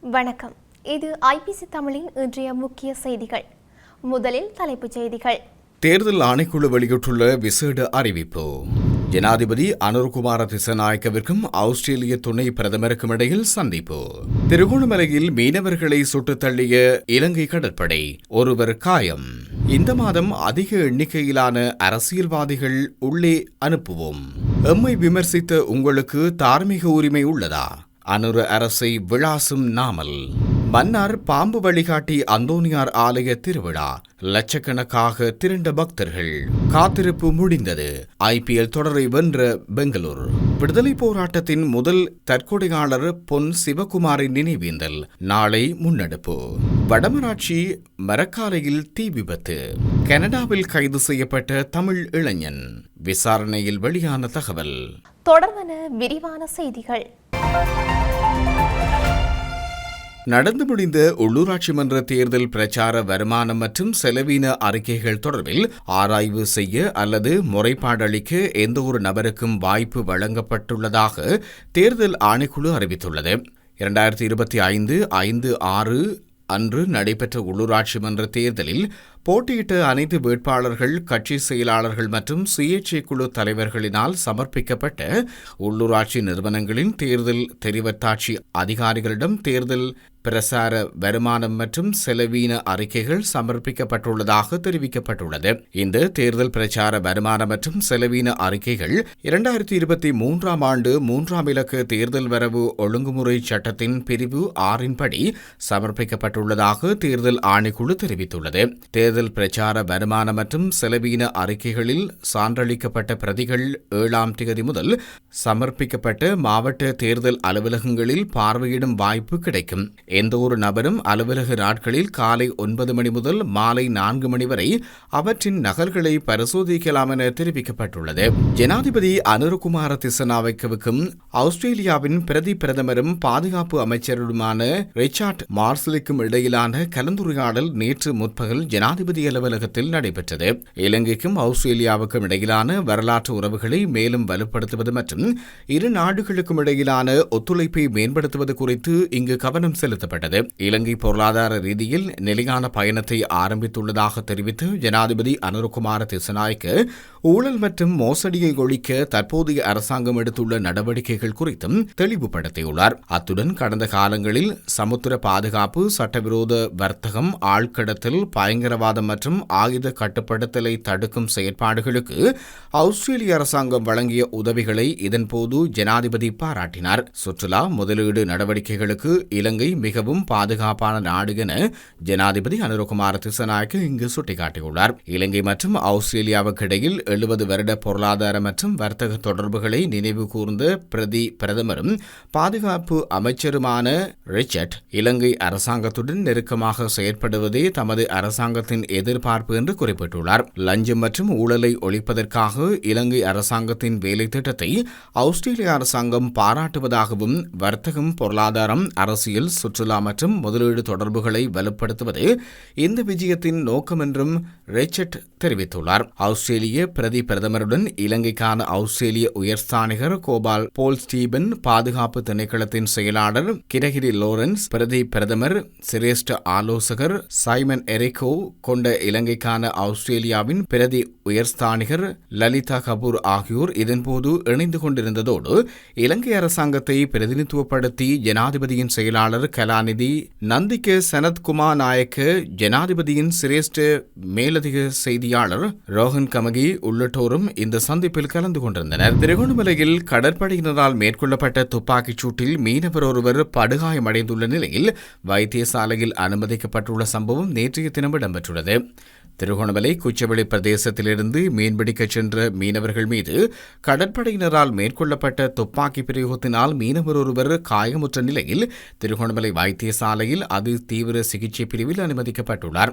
வணக்கம். இது ஐபிசி தமிழின் இன்றைய முக்கிய செய்திகள். முதலில் தலைப்புச் செய்திகள். தேர்தல் ஆணைக்குழு வெளியிட்டுள்ள விசேட அறிவிப்பு. ஜனாதிபதி அனுர்குமார திசநாயக்கவிற்கும் ஆஸ்திரேலிய துணை பிரதமருக்கும் இடையில் சந்திப்பு. திருகோணமலையில் மீனவர்களை சுட்டுத் தள்ளிய இலங்கை கடற்படை ஒருவர் காயம். இந்த மாதம் அதிக எண்ணிக்கையிலான அரசியல்வாதிகள் உள்ளே அனுப்புவோம். எம்மை விமர்சித்த உங்களுக்கு தார்மீக உரிமை உள்ளதா? அனுர அரசை விளாசும் நாமல். மன்னார் பாம்பு வழிகாட்டி அந்தோனியார் ஆலய திருவிழா. லட்சக்கணக்காக திரண்ட பக்தர்கள். காத்திருப்பு முடிந்தது. ஐபிஎல் தொடரை வென்ற பெங்களூர். விடுதலை போராட்டத்தின் முதல் தற்கொடையாளர் பொன் சிவகுமாரின் நினைவேந்தல். நாளை முன்னெடுப்பு. வடமராட்சி மரக்காலையில் தீ விபத்து. கனடாவில் கைது செய்யப்பட்ட தமிழ் இளைஞன். விசாரணையில் வெளியான தகவல். தொடர்வன விரிவான செய்திகள். நடந்து முடிந்த உள்ளூராட்சி மன்ற தேர்தல் பிரச்சார வருமானம் மற்றும் செலவின அறிக்கைகள் தொடர்பில் ஆராய்வு செய்ய அல்லது முறைப்பாடளிக்க எந்த ஒரு நபருக்கும் வாய்ப்பு வழங்கப்பட்டுள்ளதாக தேர்தல் ஆணைக்குழு அறிவித்துள்ளது. இரண்டாயிரத்தி இருபத்தி ஐந்து ஐந்து ஆறு அன்று நடைபெற்ற உள்ளூராட்சி மன்ற தேர்தலில் போட்டியிட்ட அனைத்து வேட்பாளர்கள் கட்சி செயலாளர்கள் மற்றும் சுயேட்சை குழு தலைவர்களினால் சமர்ப்பிக்கப்பட்ட உள்ளூராட்சி நிறுவனங்களின் தேர்தல் தெரிவத்தாட்சி அதிகாரிகளிடம் தேர்தல் பிரசார வருமானம் மற்றும் செலவீன அறிக்கைகள் சமர்ப்பிக்கப்பட்டுள்ளதாக தெரிவிக்கப்பட்டுள்ளது. இந்த தேர்தல் பிரச்சார வருமானம் மற்றும் செலவீன அறிக்கைகள் இரண்டாயிரத்தி இருபத்தி மூன்றாம் ஆண்டு மூன்றாம் இலக்க தேர்தல் வரவு ஒழுங்குமுறை சட்டத்தின் பிரிவு ஆறின்படி சமர்ப்பிக்கப்பட்டுள்ளதாக தேர்தல் ஆணைக்குழு தெரிவித்துள்ளது. தேர்தல் பிரச்சார வருமானம் மற்றும் செலவீன அறிக்கைகளில் சான்றளிக்கப்பட்ட பிரதிகள் ஏழாம் தேதி முதல் சமர்ப்பிக்கப்பட்ட மாவட்ட தேர்தல் அலுவலகங்களில் பார்வையிடும் வாய்ப்பு கிடைக்கும். எந்தவொரு நபரும் அலுவலக நாட்களில் காலை ஒன்பது மணி முதல் மாலை நான்கு மணி வரை அவற்றின் நகல்களை பரிசோதிக்கலாம் என தெரிவிக்கப்பட்டுள்ளது. ஜனாதிபதி அனுரகுமார திசநாவைக்கவுக்கும் ஆஸ்திரேலியாவின் பிரதி பிரதமரும் பாதுகாப்பு அமைச்சருமான ரிச்சார்ட் மார்சலுக்கும் இடையிலான கலந்துரையாடல் நேற்று முற்பகல் ஜனாதிபதி அலுவலகத்தில் நடைபெற்றது. இலங்கைக்கும் ஆஸ்திரேலியாவுக்கும் இடையிலான வரலாற்று உறவுகளை மேலும் வலுப்படுத்துவது மற்றும் இரு நாடுகளுக்கும் இடையிலான ஒத்துழைப்பை மேம்படுத்துவது குறித்து இங்கு கவனம் செலுத்தப்பட்டது இலங்கை பொருளாதார ரீதியில் நிலையான பயணத்தை ஆரம்பித்துள்ளதாக தெரிவித்து ஜனாதிபதி அனுரகுமார திசநாய்க்கு ஊழல் மற்றும் மோசடியை ஒழிக்க தற்போதைய அரசாங்கம் எடுத்துள்ள நடவடிக்கைகள் குறித்தும் தெளிவுபடுத்தியுள்ளார். அத்துடன் கடந்த காலங்களில் சமுத்திர பாதுகாப்பு சட்டவிரோத வர்த்தகம் ஆழ்கடத்தல் பயங்கரவாதம் மற்றும் ஆயுத கட்டுப்படுத்தலை தடுக்கும் செயற்பாடுகளுக்கு ஆஸ்திரேலிய அரசாங்கம் வழங்கிய உதவிகளை இதன்போது ஜனாதிபதி பாராட்டினார். சுற்றுலா முதலீடு நடவடிக்கைகளுக்கு இலங்கை மிகவும் பாதுகாப்பான நாடு என ஜனாதிபதி அனுரகுமார திசநாயக்க இங்கு சுட்டிக்காட்டியுள்ளார். இலங்கை மற்றும் ஆஸ்திரேலியாவுக்கு இடையில் எழுபது வருட பொருளாதார மற்றும் வர்த்தக தொடர்புகளை நினைவு கூர்ந்த பிரதி பிரதமரும் பாதுகாப்பு அமைச்சருமான ரிச்சர்ட் இலங்கை அரசாங்கத்துடன் நெருக்கமாக செயற்படுவதே தமது அரசாங்கத்தின் எதிர்பார்ப்பு என்று குறிப்பிட்டுள்ளார். லஞ்சம் மற்றும் ஊழலை ஒழிப்பதற்காக இலங்கை அரசாங்கத்தின் வேலை திட்டத்தை ஆஸ்திரேலிய அரசாங்கம் பாராட்டுவதாகவும் வர்த்தகம் பொருளாதாரம் அரசியல் சுற்று சுற்றுலா மற்றும் முதலீடு தொடர்புகளை வலுப்படுத்துவது இந்த விஜயத்தின் நோக்கம் என்றும் ரிச்சர்ட் தெரிவித்துள்ளார். ஆஸ்திரேலிய பிரதி பிரதமருடன் இலங்கைக்கான ஆஸ்திரேலிய உயர்ஸ்தானிகர் கோபால் போல் ஸ்டீபன் பாதுகாப்பு திணைக்களத்தின் செயலாளர் கிரகிரி லோரன்ஸ் பிரதி பிரதமர் சிரேஷ்ட ஆலோசகர் சைமன் எரிகோ கொண்ட இலங்கைக்கான ஆஸ்திரேலியாவின் பிரதி உயர்ஸ்தானிகர் லலிதா கபூர் ஆகியோர் இதன்போது இணைந்து கொண்டிருந்ததோடு இலங்கை அரசாங்கத்தை பிரதிநிதித்துவப்படுத்தி ஜனாதிபதியின் செயலாளர் கல கலாநிதி நந்திக்க சனத்குமார் நாயக்க ஜனாதிபதியின் சிரேஷ்ட மேலதிக செய்தியாளர் ரோஹன் கமகி உள்ளிட்டோரும் இந்த சந்திப்பில் கலந்து கொண்டிருந்தனர். திருகோணமலையில் கடற்படையினரால் மேற்கொள்ளப்பட்ட துப்பாக்கிச் சூட்டில் மீனவர் ஒருவர் படுகாயமடைந்துள்ள நிலையில் வைத்தியசாலையில் அனுமதிக்கப்பட்டுள்ள சம்பவம் நேற்றைய தினம் இடம்பெற்றுள்ளது. திருகோணமலை குச்சவெளி பிரதேசத்திலிருந்து மீன்பிடிக்கச் சென்ற மீனவர்கள் மீது கடற்படையினரால் மேற்கொள்ளப்பட்ட துப்பாக்கி பிரயோகத்தினால் மீனவர் ஒருவர் காயமுற்ற நிலையில் திருகோணமலை வைத்தியசாலையில் அது தீவிர சிகிச்சை பிரிவில் அனுமதிக்கப்பட்டுள்ளார்.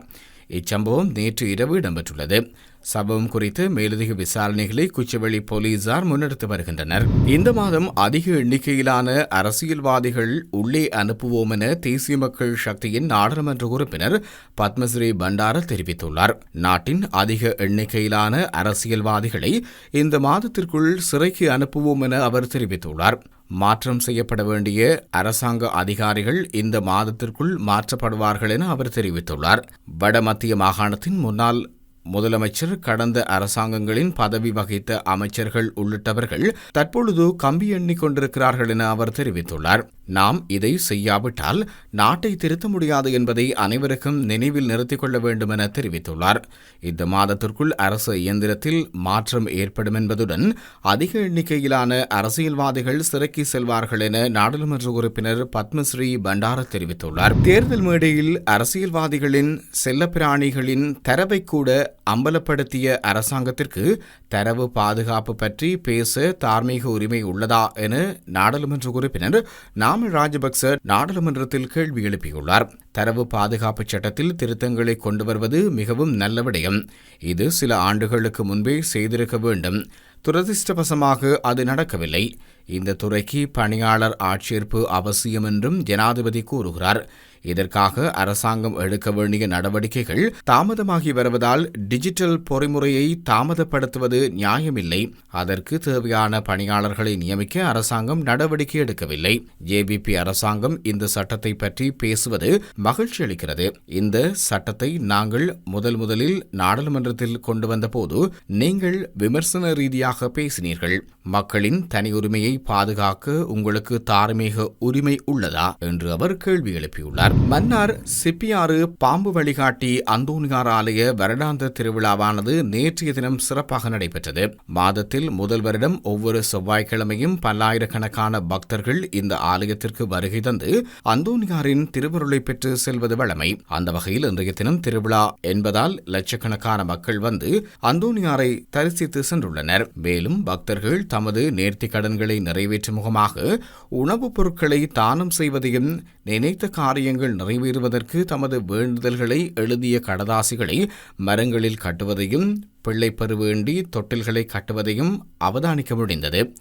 இச்சம்பவம் நேற்று இரவு இடம்பெற்றுள்ளது. சம்பவம் குறித்து மேலதிக விசாரணைகளை குச்சவெளி போலீசார் முன்னெடுத்து வருகின்றனர். இந்த மாதம் அதிக எண்ணிக்கையிலான அரசியல்வாதிகள் உள்ளே அனுப்புவோம் என தேசிய மக்கள் சக்தியின் நாடாளுமன்ற உறுப்பினர் பத்மஸ்ரீ பண்டார தெரிவித்துள்ளார். நாட்டின் அதிக எண்ணிக்கையிலான அரசியல்வாதிகளை இந்த மாதத்திற்குள் சிறைக்கு அனுப்புவோம் என அவர் தெரிவித்துள்ளார். மாற்றம் செய்யப்பட வேண்டிய அரசாங்க அதிகாரிகள் இந்த மாதத்திற்குள் மாற்றப்படுவார்கள் என அவர் தெரிவித்துள்ளார். வடமத்திய மாகாணத்தின் முன்னாள் முதலமைச்சர் கடந்த அரசாங்கங்களின் பதவி வகித்த அமைச்சர்கள் உள்ளிட்டவர்கள் தற்பொழுது கம்பி எண்ணிக் கொண்டிருக்கிறார்கள் என அவர் தெரிவித்துள்ளார். நாம் இதை செய்யாவிட்டால் நாட்டை திருத்த முடியாது என்பதை அனைவருக்கும் நினைவில் நிறுத்திக் கொள்ள வேண்டும் என தெரிவித்துள்ளார். இந்த மாதத்திற்குள் அரசு இயந்திரத்தில் மாற்றம் ஏற்படும் என்பதுடன் அதிக எண்ணிக்கையிலான அரசியல்வாதிகள் சிறைக்கு செல்வார்கள் என நாடாளுமன்ற உறுப்பினர் பத்மஸ்ரீ பண்டார தெரிவித்துள்ளார். தேர்தல் மேடையில் அரசியல்வாதிகளின் செல்லப்பிராணிகளின் தரவை கூட அம்பலப்படுத்திய அரசாங்கத்திற்கு தரவு பாதுகாப்பு பற்றி பேச தார்மீக உரிமை உள்ளதா என நாடாளுமன்ற உறுப்பினர் நாமல் ராஜபக்ச நாடாளுமன்றத்தில் கேள்வி எழுப்பியுள்ளார். தரவு பாதுகாப்பு சட்டத்தில் திருத்தங்களை கொண்டு வருவது மிகவும் நல்ல விடயம். இது சில ஆண்டுகளுக்கு முன்பே செய்திருக்க வேண்டும். துரதிருஷ்டவசமாக அது நடக்கவில்லை. இந்த துறைக்கு பணியாளர் ஆட்சேர்ப்பு அவசியம் என்றும் ஜனாதிபதி கூறுகிறார். இதற்காக அரசாங்கம் எடுக்க வேண்டிய நடவடிக்கைகள் தாமதமாகி வருவதால் டிஜிட்டல் பொறிமுறையை தாமதப்படுத்துவது நியாயமில்லை. அதற்கு தேவையான பணியாளர்களை நியமிக்க அரசாங்கம் நடவடிக்கை எடுக்கவில்லை. ஜேபிபி அரசாங்கம் இந்த சட்டத்தை பற்றி பேசுவது மகிழ்ச்சி அளிக்கிறது. இந்த சட்டத்தை நாங்கள் முதல் முதலில் நாடாளுமன்றத்தில் கொண்டு வந்தபோது நீங்கள் விமர்சன ரீதியாக பேசினீர்கள். மக்களின் தனி உரிமையை பாதுகாக்க உங்களுக்கு தார்மீக உரிமை உள்ளதா? என்று அவர் கேள்வி எழுப்பியுள்ளார். மன்னார் சிப்பியாறு பாம்பு வழிகாட்டி அந்தோனியார் ஆலய வருடாந்த திருவிழாவானது நேற்றைய தினம் சிறப்பாக நடைபெற்றது. மாதத்தில் முதல் வருடம் ஒவ்வொரு செவ்வாய்க்கிழமையும் பல்லாயிரக்கணக்கான பக்தர்கள் இந்த ஆலயத்திற்கு வருகை தந்து அந்தோனியாரின் திருவருளை பெற்று செல்வது வழமை. அந்த வகையில் இன்றைய தினம் திருவிழா என்பதால் லட்சக்கணக்கான மக்கள் வந்து அந்தோனியாரை தரிசித்து சென்றுள்ளனர். மேலும் பக்தர்கள் தமது நேர்த்தி கடன்களை நிறைவேற்றும் முகமாக உணவுப் பொருட்களை தானம் செய்வதையும் நினைத்த காரியங்கள் நிறைவேறுவதற்கு தமது வேண்டுதல்களை எழுதிய கடதாசிகளை மரங்களில் கட்டுவதையும் பிள்ளை வேண்டி தொட்டில்களை கட்டுவதையும் அவதானிக்க முடிந்தது.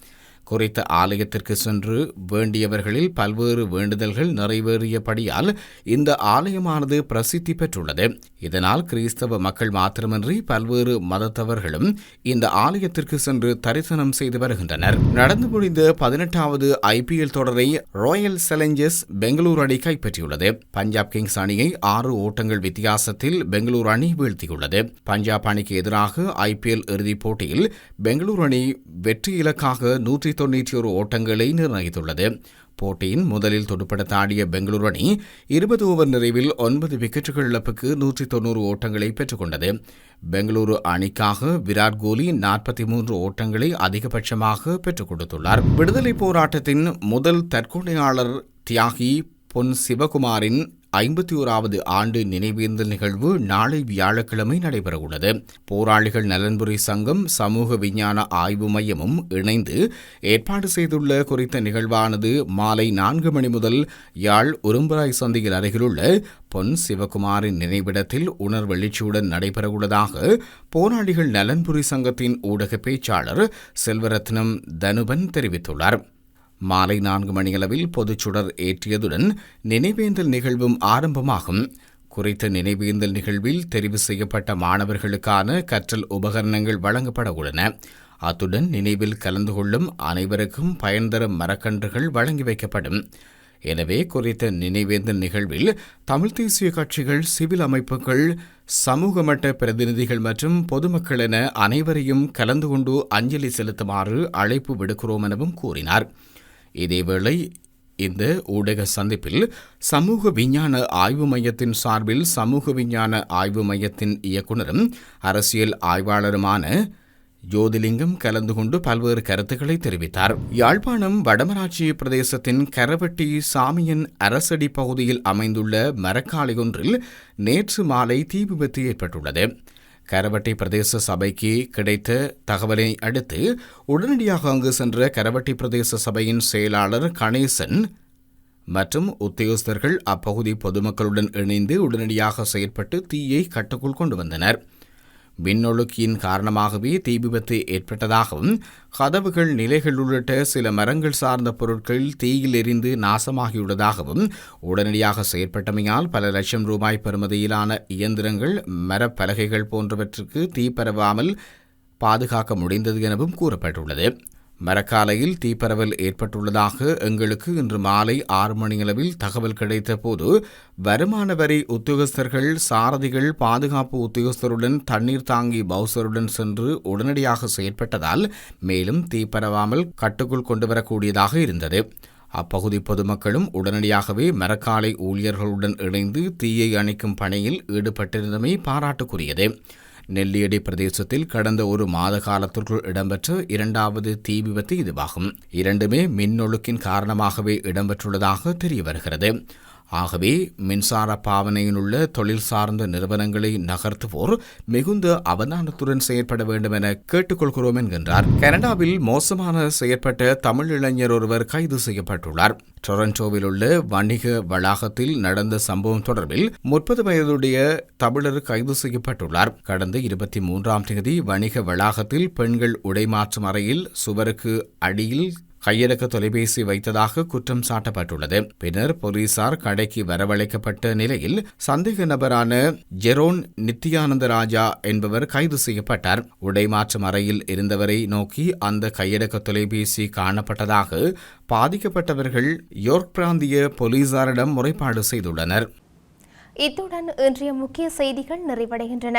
குறித்த ஆலயத்திற்கு சென்று வேண்டியவர்களில் பல்வேறு வேண்டுதல்கள் நிறைவேறியபடியால் இந்த ஆலயமானது பிரசித்தி பெற்றுள்ளது. இதனால் கிறிஸ்தவ மக்கள் மாத்திரமின்றி பல்வேறு மதத்தவர்களும் இந்த ஆலயத்திற்கு சென்று தரிசனம் செய்து வருகின்றனர். நடந்து முடிந்த பதினெட்டாவது ஐபிஎல் தொடரை ராயல் சேலஞ்சர்ஸ் பெங்களூரு அணி கைப்பற்றியுள்ளது. பஞ்சாப் கிங்ஸ் அணியை ஆறு ஓட்டங்கள் வித்தியாசத்தில் பெங்களூரு அணி வீழ்த்தியுள்ளது. பஞ்சாப் அணிக்கு எதிராக ஐபிஎல் இறுதிப் போட்டியில் பெங்களூரு அணி வெற்றி இலக்காக நூற்றி தொன்னூற்றி ஒரு ஓட்டங்களை நிர்ணயித்துள்ளது. போட்டியின் முதலில் துடுப்படுத்த ஆடிய பெங்களூரு அணி இருபது ஓவர் நிறைவில் ஒன்பது விக்கெட்டுகள் இழப்புக்கு நூற்றி தொன்னூறு ஓட்டங்களை பெற்றுக்கொண்டது பெங்களூரு அணிக்காக விராட் கோலி நாற்பத்தி மூன்று ஓட்டங்களை அதிகபட்சமாக பெற்றுக் கொடுத்துள்ளார். விடுதலை போராட்டத்தின் முதல் தற்கொலையாளர் தியாகி பொன் சிவகுமாரின் ஐம்பத்தி ஓராவது ஆண்டு நினைவேந்தல் நிகழ்வு நாளை வியாழக்கிழமை நடைபெறவுள்ளது. போராளிகள் நலன்புரி சங்கம் சமூக விஞ்ஞான ஆய்வு மையமும் இணைந்து ஏற்பாடு செய்துள்ள குறித்த நிகழ்வானது மாலை நான்கு மணி முதல் யாழ் உரும்பராய் சந்தையில் அருகிலுள்ள பொன் சிவகுமாரின் நினைவிடத்தில் உணர்வெழுச்சியுடன் நடைபெறவுள்ளதாக போராளிகள் நலன்புரி சங்கத்தின் ஊடக பேச்சாளர் செல்வரத்னம் தனுபன் தெரிவித்துள்ளார். மாலை நான்கு மணியளவில் பொதுச்சுடர் ஏற்றியதுடன் நினைவேந்தல் நிகழ்வும் ஆரம்பமாகும். குறித்த நினைவேந்தல் நிகழ்வில் தெரிவு செய்யப்பட்ட மாணவர்களுக்கான கற்றல் உபகரணங்கள் வழங்கப்பட உள்ளன. அத்துடன் நினைவில் கலந்து கொள்ளும் அனைவருக்கும் பயன் தரும் மரக்கன்றுகள் வழங்கி வைக்கப்படும். எனவே குறித்த நினைவேந்தல் நிகழ்வில் தமிழ் தேசிய கட்சிகள் சிவில் அமைப்புகள் சமூக மட்ட பிரதிநிதிகள் மற்றும் பொதுமக்கள் என அனைவரையும் கலந்து கொண்டு அஞ்சலி செலுத்துமாறு அழைப்பு விடுக்கிறோம் எனவும் கூறினார். இதேவேளை இந்த ஊடக சந்திப்பில் சமூக விஞ்ஞான ஆய்வு மையத்தின் சார்பில் சமூக விஞ்ஞான ஆய்வு மையத்தின் இயக்குனரும் அரசியல் ஆய்வாளருமான ஜோதிலிங்கம் கலந்து கொண்டு பல்வேறு கருத்துக்களை தெரிவித்தார். யாழ்ப்பாணம் வடமராட்சி பிரதேசத்தின் கரவட்டி சாமியன் அரசடி பகுதியில் அமைந்துள்ள மரக்காலை ஒன்றில் நேற்று மாலை தீ விபத்து ஏற்பட்டுள்ளது. கரவட்டி பிரதேச சபைக்கு கிடைத்த தகவலை அடுத்து உடனடியாக அங்கு சென்ற கரவட்டி பிரதேச சபையின் செயலாளர் கணேசன் மற்றும் உத்தியோகஸ்தர்கள் அப்பகுதி பொதுமக்களுடன் இணைந்து உடனடியாக செயற்பட்டு தீயை கட்டுக்குள் கொண்டு வந்தனர். விண்ணொழுக்கியின் காரணமாகவே தீ விபத்து ஏற்பட்டதாகவும் கதவுகள் நிலைகள் உள்ளிட்ட சில மரங்கள் சார்ந்த பொருட்கள் தீயில் எரிந்து நாசமாகியுள்ளதாகவும் உடனடியாக செயற்பட்டமையால் பல லட்சம் ரூபாய் பெறுமதியிலான இயந்திரங்கள் மரப்பலகைகள் போன்றவற்றுக்கு தீ பரவாமல் பாதுகாக்க முடிந்தது எனவும் கூறப்பட்டுள்ளது. மரக்காலையில் தீப்பரவல் ஏற்பட்டுள்ளதாக எங்களுக்கு இன்று மாலை ஆறு மணியளவில் தகவல் கிடைத்த போது வருமான வரி உத்தியோகஸ்தர்கள் சாரதிகள் பாதுகாப்பு உத்தியோகஸ்தருடன் தண்ணீர் தாங்கி பவுசருடன் சென்று உடனடியாக செயற்பட்டதால் மேலும் தீப்பரவாமல் கட்டுக்குள் கொண்டுவரக்கூடியதாக இருந்தது. அப்பகுதி பொதுமக்களும் உடனடியாகவே மரக்காலை ஊழியர்களுடன் இணைந்து தீயை அணைக்கும் பணியில் ஈடுபட்டிருந்தமை பாராட்டுக்குரியது. நெல்லியடி பிரதேசத்தில் கடந்த ஒரு மாத காலத்திற்குள் இடம்பெற்ற இரண்டாவது தீ விபத்து இதுவாகும். இரண்டுமே மின்னொழுக்கின் காரணமாகவே இடம்பெற்றுள்ளதாக தெரிய வருகிறது. ஆகவே மின்சார பாவனையிலுள்ள தொழில் சார்ந்த நிறுவனங்களை நகர்த்துவோர் மிகுந்த அவதானத்துடன் செயற்பட வேண்டும் என கேட்டுக்கொள்கிறோம் என்கின்றார். கனடாவில் மோசமான செயற்பட்ட தமிழ் இளைஞர் ஒருவர் கைது செய்யப்பட்டுள்ளார். டொரண்டோவில் உள்ள வணிக வளாகத்தில் நடந்த சம்பவம் தொடர்பில் முப்பது வயதுடைய தமிழர் கைது செய்யப்பட்டுள்ளார். கடந்த இருபத்தி மூன்றாம் தேதி வணிக வளாகத்தில் பெண்கள் உடைமாற்றும் அறையில் சுவருக்கு அடியில் கையடக்க தொலைபேசி வைத்ததாக குற்றம் சாட்டப்பட்டுள்ளது. பின்னர் போலீசார் கடைக்கு வரவழைக்கப்பட்ட நிலையில் சந்தேக நபரான ஜெரோன் நித்யானந்த ராஜா என்பவர் கைது செய்யப்பட்டார். உடைமாற்றும் அறையில் இருந்தவரை நோக்கி அந்த கையடக்க தொலைபேசி காணப்பட்டதாக பாதிக்கப்பட்டவர்கள் யோர்க் பிராந்திய போலீசாரிடம் முறைப்பாடு செய்துள்ளனர். இத்துடன் இன்றைய முக்கிய செய்திகள் நிறைவடைகின்றன.